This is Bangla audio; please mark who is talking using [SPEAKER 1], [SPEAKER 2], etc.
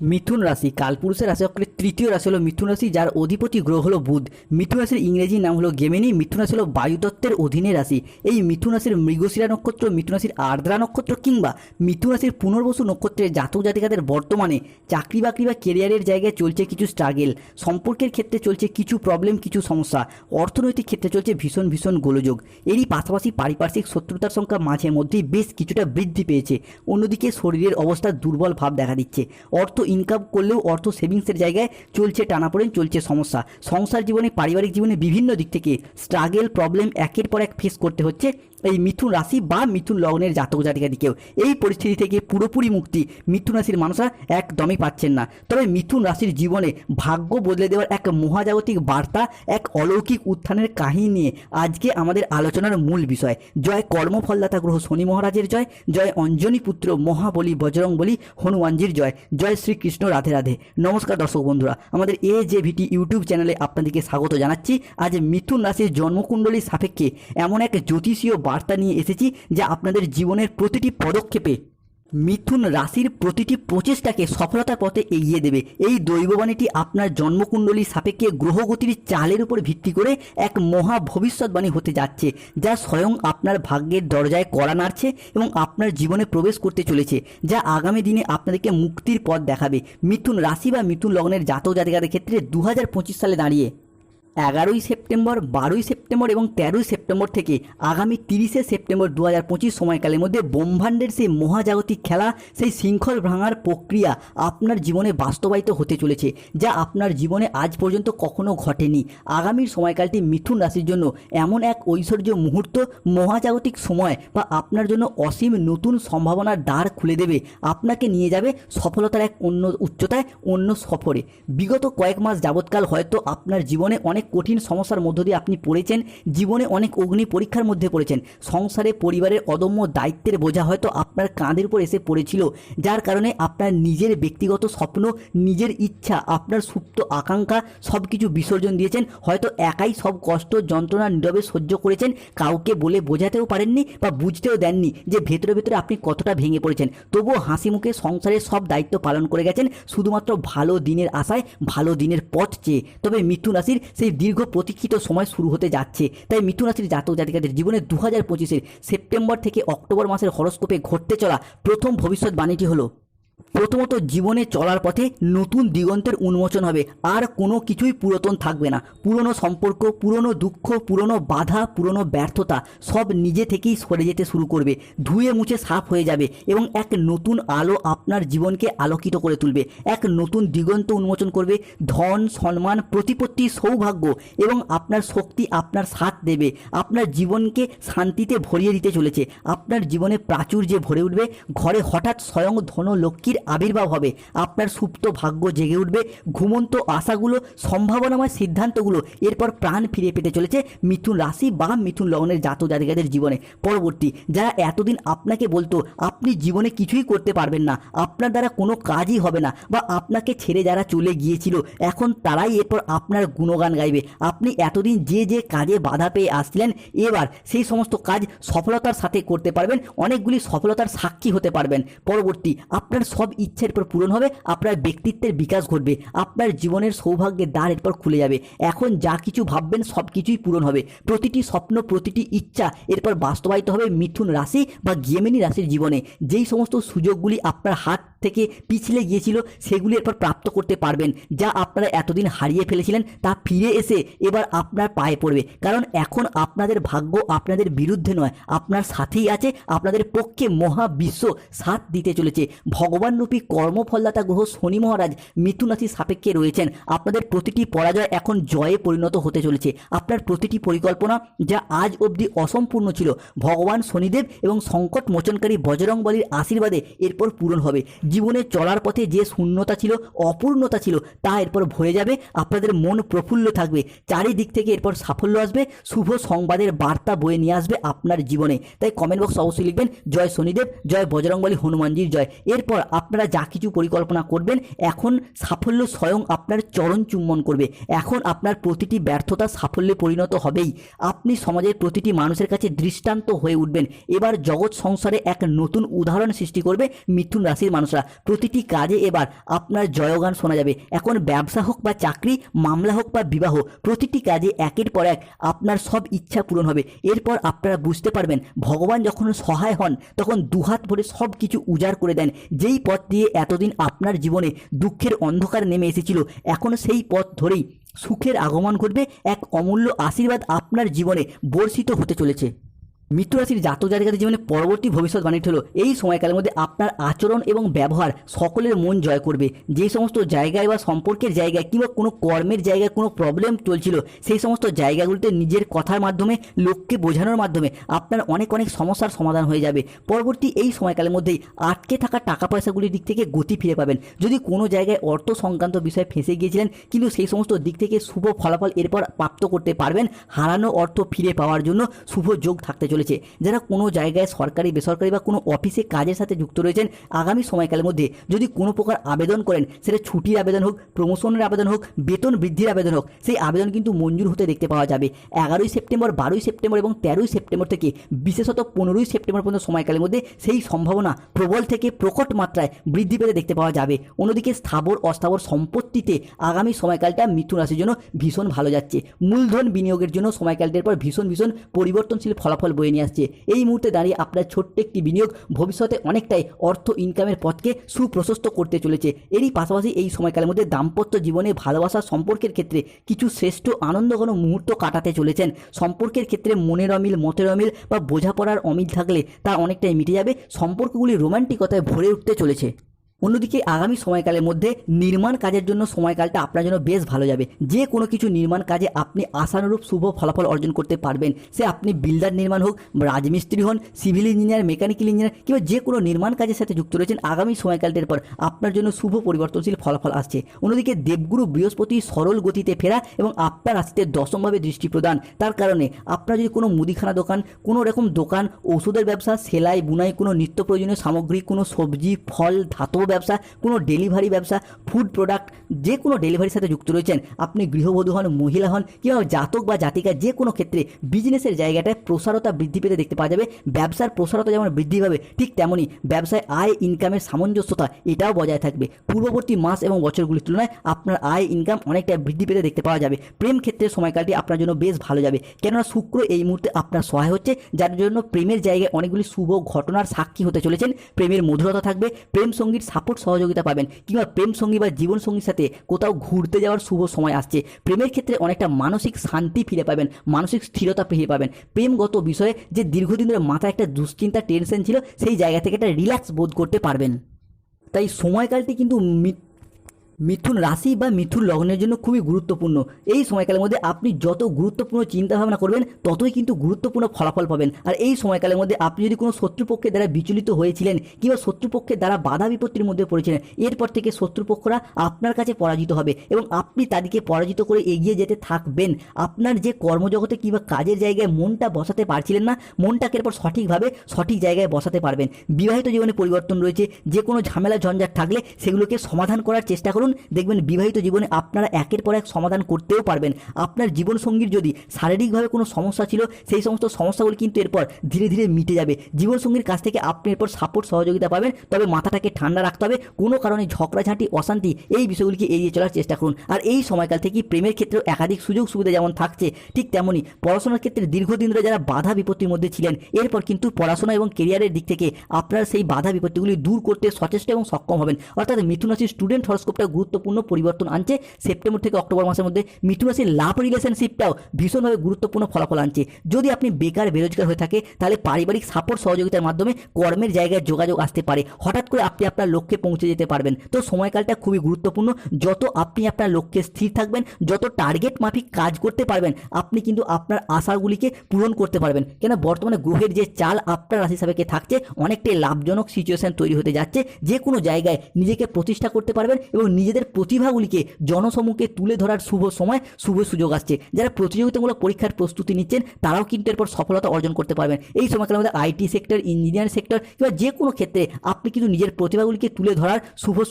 [SPEAKER 1] মিথুন রাশি, কালপুরুষের রাশি চক্রের তৃতীয় রাশি হলো মিথুন রাশি, যার অধিপতি গ্রহ হলো বুধ। মিথুন রাশির ইংরেজি নাম হলো গেমিনি, মিথুন রাশি হলো বায়ুতত্ত্বের অধীনে রাশি। এই মিথুন রাশির মৃগশিরা নক্ষত্র, মিথুন রাশির আর্দ্রা নক্ষত্র কিংবা মিথুন রাশির পুনর্বসু নক্ষত্রের জাতক জাতিকাদের বর্তমানে চাকরি বাকরি বা কেরিয়ারের জায়গায় চলছে কিছু স্ট্রাগেল সম্পর্কের ক্ষেত্রে চলছে কিছু প্রবলেম কিছু সমস্যা। অর্থনৈতিক ক্ষেত্রে চলছে ভীষণ ভীষণ গোলযোগ। এরই পাশাপাশি পারিপার্শ্বিক শত্রুতার সংখ্যা মাঝে মধ্যেই বেশ কিছুটা বৃদ্ধি পেয়েছে। অন্যদিকে শরীরের অবস্থা দুর্বল ভাব দেখা দিচ্ছে। অর্থ ইনকাম করলেও অর্থ সেভিংসের জায়গায় চলছে টানাপোড়েন, চলছে সমস্যা। সংসার জীবনে, পারিবারিক জীবনে বিভিন্ন দিক থেকে স্ট্রাগেল প্রবলেম একের পর এক ফেস করতে হচ্ছে। এই মিথুন রাশি বা মিথুন লগ্নের জাতক জাতিকাদিকেও এই পরিস্থিতি থেকে পুরোপুরি মুক্তি মিথুন রাশির মানুষরা একদমই পাচ্ছেন না। তবে মিথুন রাশির জীবনে ভাগ্য বদলে দেওয়ার এক মহাজাগতিক বার্তা, এক অলৌকিক উত্থানের কাহিনী নিয়ে আজকে আমাদের আলোচনার মূল বিষয়। জয় কর্মফলদাতা গ্রহ শনি মহারাজের জয় জয় অঞ্জনী পুত্র মহাবলী বজরং বলি হনুমানজির জয় জয় শ্রীকৃষ্ণ রাধে রাধে। নমস্কার দর্শক বন্ধুরা, আমাদের এ যে ভিটি ইউটিউব চ্যানেলে আপনাদেরকে স্বাগত জানাচ্ছি। আজ মিথুন রাশির জন্মকুণ্ডলীর সাপেক্ষে এমন এক জ্যোতিষীয় বার্তা নিয়ে এসেছি যা আপনাদের জীবনের প্রতিটি পদক্ষেপে মিথুন রাশির প্রতিটি প্রচেষ্টাকে সফলতার পথে এগিয়ে দেবে। এই দৈববাণীটি আপনার জন্মকুণ্ডলী সাপেক্ষে গ্রহগতির চালের উপর ভিত্তি করে এক মহা ভবিষ্যৎবাণী হতে যাচ্ছে, যা স্বয়ং আপনার ভাগ্যের দরজায় কড়া নাড়ছে এবং আপনার জীবনে প্রবেশ করতে চলেছে, যা আগামী দিনে আপনাদেরকে মুক্তির পথ দেখাবে। মিথুন রাশি বা মিথুন লগ্নের জাতক জাতিকাদের ক্ষেত্রে দু হাজার পঁচিশ সালে দাঁড়িয়ে এগারোই সেপ্টেম্বর, বারোই সেপ্টেম্বর এবং তেরোই সেপ্টেম্বর থেকে আগামী তিরিশে সেপ্টেম্বর দু হাজার পঁচিশ সময়কালের মধ্যে ব্রহ্মাণ্ডের সেই মহাজাগতিক খেলা, সেই শৃঙ্খল ভাঙার প্রক্রিয়া আপনার জীবনে বাস্তবায়িত হতে চলেছে, যা আপনার জীবনে আজ পর্যন্ত কখনো ঘটেনি। আগামীর সময়কালটি মিথুন রাশির জন্য এমন এক ঐশ্বর্য মুহূর্ত, মহাজাগতিক সময় বা আপনার জন্য অসীম নতুন সম্ভাবনার দ্বার খুলে দেবে। আপনাকে নিয়ে যাবে সফলতার এক অন্য উচ্চতায়, অন্য সফরে। বিগত কয়েক মাস যাবৎকাল হয়তো আপনার জীবনে অনেক কঠিন সমস্যার মধ্য দিয়ে আপনি পড়েছেন, জীবনে অনেক অগ্নি পরীক্ষার মধ্যে পড়েছেন। সংসারে, পরিবারের অদম্য দায়িত্বের বোঝা হয়তো আপনার কাঁধের উপর এসে পড়েছিল, যার কারণে আপনার নিজের ব্যক্তিগত স্বপ্ন, নিজের ইচ্ছা, আপনার সুপ্ত আকাঙ্ক্ষা সব কিছু বিসর্জন দিয়েছেন। হয়তো একাই সব কষ্ট, যন্ত্রণা, নীরবে সহ্য করেছেন, কাউকে বলে বোঝাতেও পারেননি বা বুঝতেও দেননি যে ভেতরে ভেতরে আপনি কতটা ভেঙে পড়েছেন। তবুও হাসি মুখে সংসারের সব দায়িত্ব পালন করে গেছেন, শুধুমাত্র ভালো দিনের আশায় ভালো দিনের পথ চেয়ে। তবে মৃত্যু রাশির সেই দীর্ঘ প্রতীক্ষিত সময় শুরু হতে যাচ্ছে। তাই মিথুন রাশির জাতক জাতিকাদের জীবনে দু হাজার পঁচিশের সেপ্টেম্বর থেকে অক্টোবর মাসের হরস্কোপে ঘটতে চলা প্রথম ভবিষ্যৎবাণীটি হলো প্রথমত জীবনে চলার পথে নতুন দিগন্তের উন্মোচন হবে। আর কোনো কিছুই পুরাতন থাকবে না। পুরনো সম্পর্ক, পুরনো দুঃখ, পুরনো বাধা, পুরনো ব্যর্থতা, সব নিজে থেকেই সরে যেতে শুরু করবে। ধুয়ে মুছে সাফ হয়ে যাবে এবং এক নতুন আলো আপনার জীবনকে আলোকিত করে তুলবে। এক নতুন দিগন্ত উন্মোচন করবে। ধন, সম্মান, প্রতিপত্তি, সৌভাগ্য এবং আপনার শক্তি আপনার সাথ দেবে। আপনার জীবনকে শান্তিতে ভরিয়ে দিতে চলেছে। আপনার জীবনে প্রাচুর্যে ভরে উঠবে। ঘরে হঠাৎ স্বয়ং ধন লক্ষ্মীর আবির্ভাব হবে। আপনার সুপ্ত ভাগ্য জেগে উঠবে। ঘুমন্ত আশাগুলো, সম্ভাবনাময় সিদ্ধান্তগুলো এরপর প্রাণ ফিরে পেতে চলেছে মিথুন রাশি বা মিথুন লগ্নের জাতক জাতিকাদের জীবনে। পরবর্তী, যারা এতদিন আপনাকে বলতো, আপনি জীবনে কিছুই করতে পারবেন না। আপনার দ্বারা কোনো কাজই হবে না। বা, আপনাকে ছেড়ে যারা চলে গিয়েছিল, এখন তারাই এরপর আপনার গুণগান গাইবে। আপনি এতদিন যে যে কাজে বাধা পেয়ে আসছিলেন, এবার সেই সমস্ত কাজ সফলতার সাথে করতে পারবেন। অনেকগুলি সফলতার সাক্ষী হতে পারবেন। পরবর্তী, আপনার সব ইচ্ছের পর পূরণ হবে, আপনার ব্যক্তিত্বের বিকাশ ঘটবে, আপনার জীবনের সৌভাগ্যের দ্বার এরপর খুলে যাবে। এখন যা কিছু ভাববেন সব কিছুই পূরণ হবে। প্রতিটি স্বপ্ন, প্রতিটি ইচ্ছা এরপর বাস্তবায়িত হবে মিথুন রাশি বা গেমিনী রাশির জীবনে। যেই সমস্ত সুযোগগুলি আপনার হাত থেকে পিছলে গিয়েছিল, সেগুলি এরপর প্রাপ্ত করতে পারবেন, যা আপনারা এতদিন হারিয়ে ফেলেছিলেন, তা ফিরে এসে এবার আপনার পায়ে পড়বে। কারণ এখন আপনাদের ভাগ্য আপনাদের বিরুদ্ধে নয়, আপনার সাথেই আছে, আপনাদের পক্ষে মহাবিশ্ব সাথ দিতে চলেছে। ভগবান রূপী কর্মফলদাতা গ্রহ শনি মহারাজ মিথুন রাশির সাপেক্ষে রয়েছেন। আপনাদের প্রতিটি পরাজয় এখন জয়ে পরিণত হতে চলেছে। আপনার প্রতিটি পরিকল্পনা যা আজ অবধি অসম্পূর্ণ ছিল, ভগবান শনিদেব এবং সংকট মোচনকারী বজরং বলির আশীর্বাদে এরপর পূরণ হবে। জীবনে চলার পথে যে শূন্যতা ছিল, অপূর্ণতা ছিল, তা এরপর ভরে যাবে, আপনাদের মন প্রফুল্ল থাকবে। চারিদিক থেকে এরপর সাফল্য আসবে, শুভ সংবাদের বার্তা বয়ে নিয়ে আসবে আপনার জীবনে। তাই কমেন্ট বক্স অবশ্যই লিখবেন, জয় শনিদেব, জয় বজরংবলী হনুমানজির জয়। এরপর আপনারা যা কিছু পরিকল্পনা করবেন, এখন সাফল্য স্বয়ং আপনার চরণ চুম্বন করবে। এখন আপনার প্রতিটি ব্যর্থতা সাফল্যে পরিণত হবেই। আপনি সমাজের প্রতিটি মানুষের কাছে দৃষ্টান্ত হয়ে উঠবেন। এবার জগৎ সংসারে এক নতুন উদাহরণ সৃষ্টি করবে মিথুন রাশির মানুষরা। প্রতিটি কাজে এবার আপনার জয়গান শোনা যাবে। এখন ব্যবসা হোক বা চাকরি, মামলা হোক বা বিবাহ, প্রতিটি কাজে একের পর এক আপনার সব ইচ্ছা পূরণ হবে। এরপর আপনারা বুঝতে পারবেন, ভগবান যখন সহায় হন, তখন দুহাত ভরে সব কিছু উজাড় করে দেন। যেই পথ দিয়ে এতদিন আপনার জীবনে দুঃখের অন্ধকার নেমে এসেছিল, এখন সেই পথ ধরেই সুখের আগমন ঘটবে, এক অমূল্য আশীর্বাদ আপনার জীবনে বর্ষিত হতে চলেছে। মৃত্যু রাশির জাতক জাতিকাদের জীবনে পরবর্তী ভবিষ্যৎবাণীটি হলো এই সময়কালের মধ্যে আপনার আচরণ এবং ব্যবহার সকলের মন জয় করবে। যে সমস্ত জায়গায় বা সম্পর্কের জায়গায় কিংবা কোনো কর্মের জায়গায় কোনো প্রবলেম চলছিল, সেই সমস্ত জায়গাগুলিতে নিজের কথার মাধ্যমে, লোককে বোঝানোর মাধ্যমে আপনার অনেক অনেক সমস্যার সমাধান হয়ে যাবে। পরবর্তী এই সময়কালের মধ্যেই আটকে থাকা টাকা পয়সাগুলির দিক থেকে গতি ফিরে পাবেন। যদি কোনো জায়গায় অর্থ সংক্রান্ত বিষয়ে ফেঁসে গিয়েছিলেন, কিন্তু সেই সমস্ত দিক থেকে শুভ ফলাফল এরপর প্রাপ্ত করতে পারবেন। হারানো অর্থ ফিরে পাওয়ার জন্য শুভ যোগ থাকতে চলেছে। যারা কোনো জায়গায় সরকারি, বেসরকারি বা কোনো অফিসে কাজের সাথে যুক্ত রয়েছেন, আগামী সময়কালের মধ্যে যদি কোনো প্রকার আবেদন করেন, সেটা ছুটির আবেদন হোক প্রমোশনের আবেদন হোক, বেতন বৃদ্ধির আবেদন হোক, সেই আবেদন কিন্তু মঞ্জুর হতে দেখতে পাওয়া যাবে। এগারোই সেপ্টেম্বর, বারোই সেপ্টেম্বর এবং তেরোই সেপ্টেম্বর থেকে, বিশেষত পনেরোই সেপ্টেম্বর পর্যন্ত সময়কালের মধ্যে সেই সম্ভাবনা প্রবল থেকে প্রকট মাত্রায় বৃদ্ধি পেতে দেখতে পাওয়া যাবে। অন্যদিকে স্থাবর, অস্থাবর সম্পত্তিতে আগামী সময়কালটা মিথুন রাশির জন্য ভীষণ ভালো যাচ্ছে। মূলধন বিনিয়োগের জন্য সময়কালটির পর ভীষণ ভীষণ পরিবর্তনশীল ফলাফল বয়ে নিয়ে আসছে। এই মুহূর্তে দাঁড়িয়ে আপনার ছোট্ট একটি বিনিয়োগ ভবিষ্যতে অনেকটাই অর্থ ইনকামের পথকে সুপ্রশস্ত করতে চলেছে। এরই পাশাপাশি এই সময়কালের মধ্যে দাম্পত্য জীবনে ভালোবাসা সম্পর্কের ক্ষেত্রে কিছু শ্রেষ্ঠ আনন্দঘন মুহূর্ত কাটাতে চলেছেন। সম্পর্কের ক্ষেত্রে মনের অমিল, মতের অমিল বা বোঝাপড়ার অমিল থাকলে তা অনেকটাই মিটে যাবে। সম্পর্কগুলি রোমান্টিকতায় ভরে উঠতে চলেছে। অন্যদিকে আগামী সময়কালের মধ্যে নির্মাণ কাজের জন্য সময়কালটা আপনার জন্য বেশ ভালো যাবে। যে কোনো কিছু নির্মাণ কাজে আপনি আশানুরূপ শুভ ফলাফল অর্জন করতে পারবেন। সে আপনি বিল্ডার নির্মাণ হোক, রাজমিস্ত্রি হন, সিভিল ইঞ্জিনিয়ার, মেকানিক্যাল ইঞ্জিনিয়ার কিংবা যে কোনো নির্মাণ কাজের সাথে যুক্ত রয়েছেন, আগামী সময়কালটির পর আপনার জন্য শুভ পরিবর্তনশীল ফলাফল আসছে। অন্যদিকে দেবগুরু বৃহস্পতি সরল গতিতে ফেরা এবং আপনার রাশিতে দশমভাবে দৃষ্টি প্রদান। তার কারণে আপনার যদি কোনো মুদিখানা দোকান, কোনো রকম দোকান, ওষুধের ব্যবসা, সেলাই, বুনাই, কোনো নিত্য প্রয়োজনীয় সামগ্রী, কোনো সবজি, ফল, ধাতব ব্যবসা, কোনো ডেলিভারি ব্যবসা ফুড প্রোডাক্ট যে কোনো ডেলিভারির সাথে যুক্ত রয়েছেন। আপনি গৃহবধূ হন, মহিলা হন, কিংবা জাতক বা জাতিকা, যে কোনো ক্ষেত্রে বিজনেসের জায়গাটায় প্রসারতা বৃদ্ধি পেতে দেখতে পাওয়া যাবে। ব্যবসার প্রসারতা যেমন বৃদ্ধি পাবে, ঠিক তেমনই ব্যবসায় আয় ইনকামের সামঞ্জস্যতা, এটাও বজায় থাকবে। পূর্ববর্তী মাস এবং বছরগুলির তুলনায় আপনার আয় ইনকাম অনেকটা বৃদ্ধি পেতে দেখতে পাওয়া যাবে। প্রেম ক্ষেত্রে সময়কালটি আপনার জন্য বেশ ভালো যাবে। কেননা শুক্র এই মুহূর্তে আপনার সহায় হচ্ছে, যার জন্য প্রেমের জায়গায় অনেকগুলি শুভ ঘটনার সাক্ষী হতে চলেছেন। প্রেমের মধুরতা থাকবে, প্রেম সঙ্গীর সাপোর্ট সহযোগিতা পাবেন। কিংবা প্রেম সঙ্গী বা জীবন সঙ্গীর সাথে কোথাও ঘুরতে যাওয়ার শুভ সময় আসছে। প্রেমের ক্ষেত্রে অনেকটা মানসিক শান্তি ফিরে পাবেন, মানসিক স্থিরতা ফিরে পাবেন। প্রেমগত বিষয়ে যে দীর্ঘদিন ধরে মাথায় একটা দুশ্চিন্তা, টেনশন ছিল, সেই জায়গা থেকে একটা রিল্যাক্স বোধ করতে পারবেন। তাই সময়কালটি কিন্তু মিথুন রাশি বা মিথুন লগ্নের জন্য খুবই গুরুত্বপূর্ণ। এই সময়কালের মধ্যে আপনি যত গুরুত্বপূর্ণ চিন্তাভাবনা করবেন, ততই কিন্তু গুরুত্বপূর্ণ ফলাফল পাবেন। আর এই সময়কালের মধ্যে আপনি যদি কোনো শত্রুপক্ষের দ্বারা বিচলিত হয়েছিলেন কিংবা শত্রুপক্ষের দ্বারা বাধা বিপত্তির মধ্যে পড়েছিলেন, এরপর থেকে শত্রুপক্ষরা আপনার কাছে পরাজিত হবে এবং আপনি তাদেরকে পরাজিত করে এগিয়ে যেতে থাকবেন। আপনার যে কর্মজগতে কিংবা কাজের জায়গায় মনটা বসাতে পারছিলেন না, মনটাকে এরপর সঠিকভাবে সঠিক জায়গায় বসাতে পারবেন। বিবাহিত জীবনে পরিবর্তন রয়েছে যে কোনো ঝামেলা, ঝঞ্ঝাট থাকলে সেগুলোকে সমাধান করার চেষ্টা করুন দেখবেন বিবাহিত জীবনে আপনারা একের পর এক সমাধান করতেও পারবেন। আপনার জীবনসঙ্গীর যদি শারীরিকভাবে কোনো সমস্যা ছিল, সেই সমস্ত সমস্যাগুলি কিন্তু এরপর ধীরে ধীরে মিটে যাবে। জীবনসঙ্গীর কাছ থেকে আপনি এরপর সাপোর্ট সহযোগিতা পাবেন, তবে মাথাটাকে ঠান্ডা রাখতে হবে। কোনো কারণে ঝগড়াঝাঁটি, অশান্তি এই বিষয়গুলিকে এড়িয়ে চলার চেষ্টা করুন। আর এই সময়কাল থেকে প্রেমের ক্ষেত্রেও একাধিক সুযোগ সুবিধা যেমন থাকছে, ঠিক তেমনই পড়াশোনার ক্ষেত্রে দীর্ঘদিন ধরে যারা বাধা বিপত্তির মধ্যে ছিলেন, এরপর কিন্তু পড়াশোনা এবং কেরিয়ারের দিক থেকে আপনারা সেই বাধা বিপত্তিগুলি দূর করতে সচেষ্ট এবং সক্ষম হবেন। অর্থাৎ মিথুন রাশির স্টুডেন্ট হরস্কোপটা গুরুত্বপূর্ণ পরিবর্তন আনছে। সেপ্টেম্বর থেকে অক্টোবর মাসের মধ্যে মিথুন রাশির লাভ রিলেশনশিপটাও ভীষণভাবে গুরুত্বপূর্ণ ফলাফল আনছে। যদি আপনি বেকার, বেরোজগার হয়ে থাকে, তাহলে পারিবারিক সাপোর্ট সহযোগিতার মাধ্যমে কর্মের জায়গায় যোগাযোগ আসতে পারে। হঠাৎ করে আপনি আপনার লক্ষ্যে পৌঁছে যেতে পারবেন। তো সময়কালটা খুবই গুরুত্বপূর্ণ। যত আপনি আপনার লক্ষ্যে স্থির থাকবেন, যত টার্গেট মাফিক কাজ করতে পারবেন, আপনি কিন্তু আপনার আশাগুলিকে পূরণ করতে পারবেন। কেন? বর্তমানে গ্রহের যে চাল আপনার রাশি সাপেক্ষে থাকছে, অনেকটাই লাভজনক সিচুয়েশন তৈরি হতে যাচ্ছে। যে কোনো জায়গায় নিজেকে প্রতিষ্ঠা করতে পারবেন এবং নিজে নিজেদের প্রতিভাগুলিকে জনসমুখে তুলে ধরার শুভ সময়, শুভ সুযোগ আসছে। যারা প্রতিযোগিতামূলক পরীক্ষার প্রস্তুতি নিচ্ছেন, তারাও কিন্তু এরপর সফলতা অর্জন করতে পারবেন। এই সময়কালের মধ্যে আইটি সেক্টর, ইঞ্জিনিয়ারিং সেক্টর কিংবা যে কোনো ক্ষেত্রে আপনি কিন্তু নিজের প্রতিভাগুলিকে তুলে ধরার শুভ